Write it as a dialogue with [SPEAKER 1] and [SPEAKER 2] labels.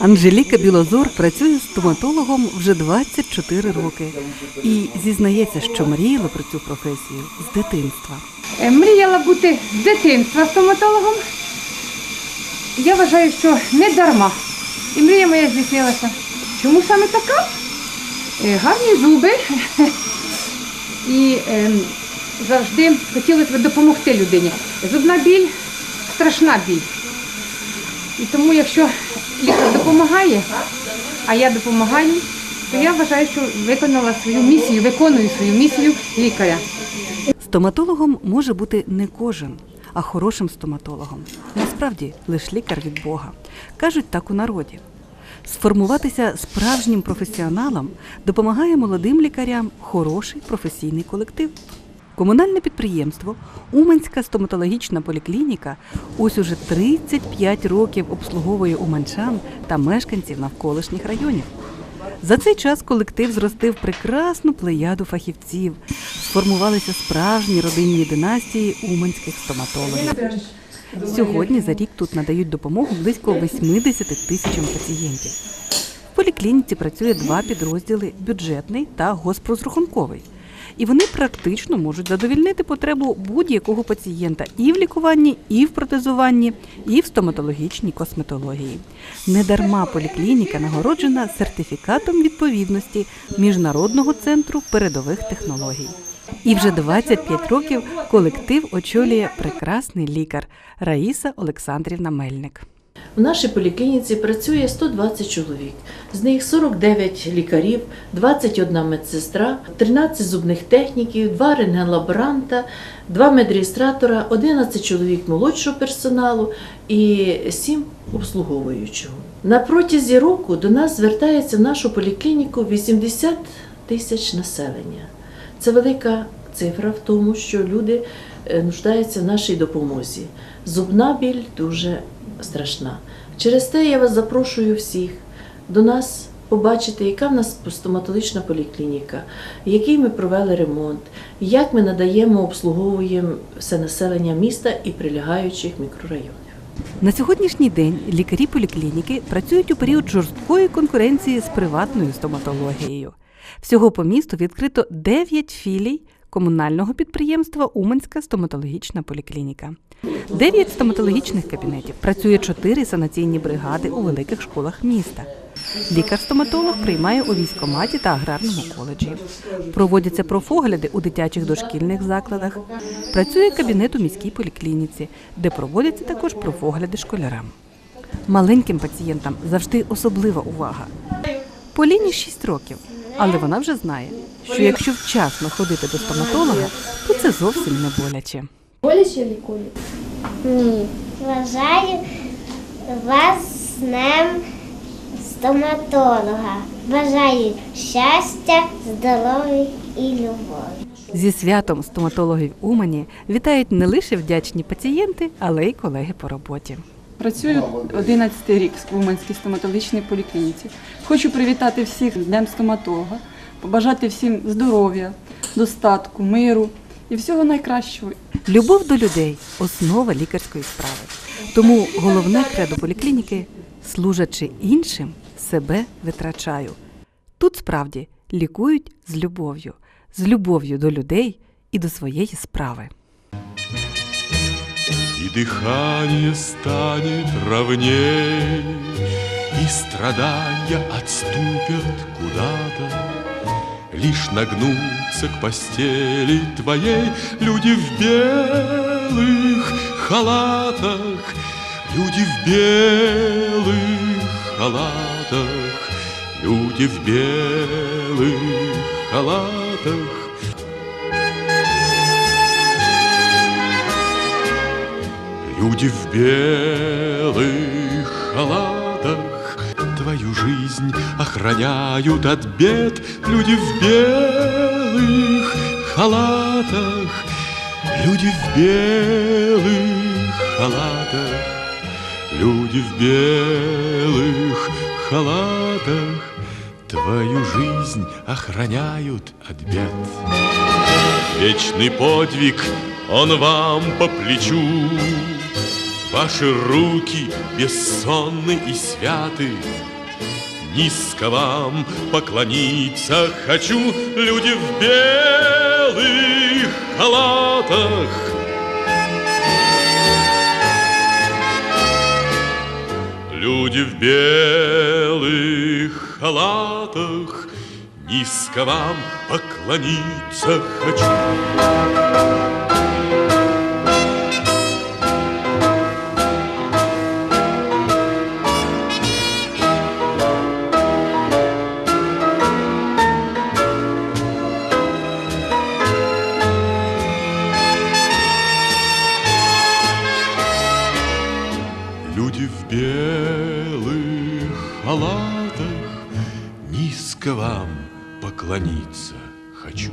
[SPEAKER 1] Анжеліка Білозор працює стоматологом вже 24 роки і зізнається, що мріяла про цю професію з дитинства.
[SPEAKER 2] Е, Мріяла бути з дитинства стоматологом. Я вважаю, що не дарма. І мрія моя здійснилася. Чому саме така? Е, Гарні зуби. І ем, завжди хотілося б допомогти людині. Зубна біль страшна біль. І тому, якщо лікар допомагає, а я допомагаю, то я вважаю, що виконала свою місію, виконую свою місію лікаря.
[SPEAKER 1] Стоматологом може бути не кожен, а хорошим стоматологом. Насправді лише лікар від Бога. Кажуть так у народі. Сформуватися справжнім професіоналом допомагає молодим лікарям хороший професійний колектив. Комунальне підприємство Уманська стоматологічна поліклініка ось уже 35 років обслуговує уманчан та мешканців навколишніх районів. За цей час колектив зростив прекрасну плеяду фахівців, сформувалися справжні родинні династії уманських стоматологів. Сьогодні за рік тут надають допомогу близько 80 тисячам пацієнтів. В поліклініці працює два підрозділи бюджетний та госпрозрахунковий. І вони практично можуть задовільнити потребу будь-якого пацієнта і в лікуванні, і в протезуванні, і в стоматологічній косметології. Недарма поліклініка нагороджена сертифікатом відповідності Міжнародного центру передових технологій. І вже 25 років колектив очолює прекрасний лікар Раїса Олександрівна Мельник.
[SPEAKER 3] В нашій поліклініці працює 120 чоловік. З них 49 лікарів, 21 медсестра, 13 зубних техніків, 2 рентген-лаборанта, 2 медреєстратора, 11 чоловік молодшого персоналу і 7 обслуговуючого. На протязі року до нас звертається в нашу поліклініку 80 тисяч населення. Це велика цифра в тому, що люди е, нуждаються в нашій допомозі. Зубна біль дуже страшна. Через те я вас запрошую всіх до нас побачити, яка в нас стоматологічна поліклініка, який ми провели ремонт, як ми надаємо, обслуговуємо все населення міста і прилягаючих мікрорайонів.
[SPEAKER 1] На сьогоднішній день лікарі поліклініки працюють у період жорсткої конкуренції з приватною стоматологією. Всього по місту відкрито 9 філій комунального підприємства Уманська стоматологічна поліклініка. 9 стоматологічних кабінетів, працює 4 санаційні бригади у великих школах міста. Лікар-стоматолог приймає у військкоматі та аграрному коледжі. Проводяться профогляди у дитячих дошкільних закладах. Працює кабінет у міській поліклініці, де проводяться також профогляди школярам. Маленьким пацієнтам завжди особлива увага. Поліні 6 років, але вона вже знає, що якщо вчасно ходити до стоматолога, то це зовсім не боляче.
[SPEAKER 4] Боляче лікують?
[SPEAKER 5] Ні. Вважаю вас з днем стоматолога. Бажаю щастя, здоров'я і любові.
[SPEAKER 1] Зі святом стоматологів Умані вітають не лише вдячні пацієнти, але й колеги по роботі.
[SPEAKER 6] Працюю 11 рік в Уманській стоматологічній поліклініці. Хочу привітати всіх з Днем стоматолога, побажати всім здоров'я, достатку, миру і всього найкращого.
[SPEAKER 1] Любов до людей основа лікарської справи. Тому головне кредо поліклініки служачи іншим, себе витрачаю. Тут справді лікують з любов'ю, з любов'ю до людей і до своєї справи.
[SPEAKER 7] Дыхание станет ровней, И страдания отступят куда-то. Лишь нагнутся к постели твоей Люди в белых халатах, Люди в белых халатах, Люди в белых халатах. Люди в белых халатах Твою жизнь охраняют от бед. Люди в белых халатах Люди в белых халатах Люди в белых халатах Твою жизнь охраняют от бед. Вечный подвиг, он вам по плечу, Ваши руки бессонны и святы, Низко вам поклониться хочу, Люди в белых халатах. Люди в белых халатах, Низко вам поклониться хочу. Люди в белых халатах, Низко вам поклониться хочу.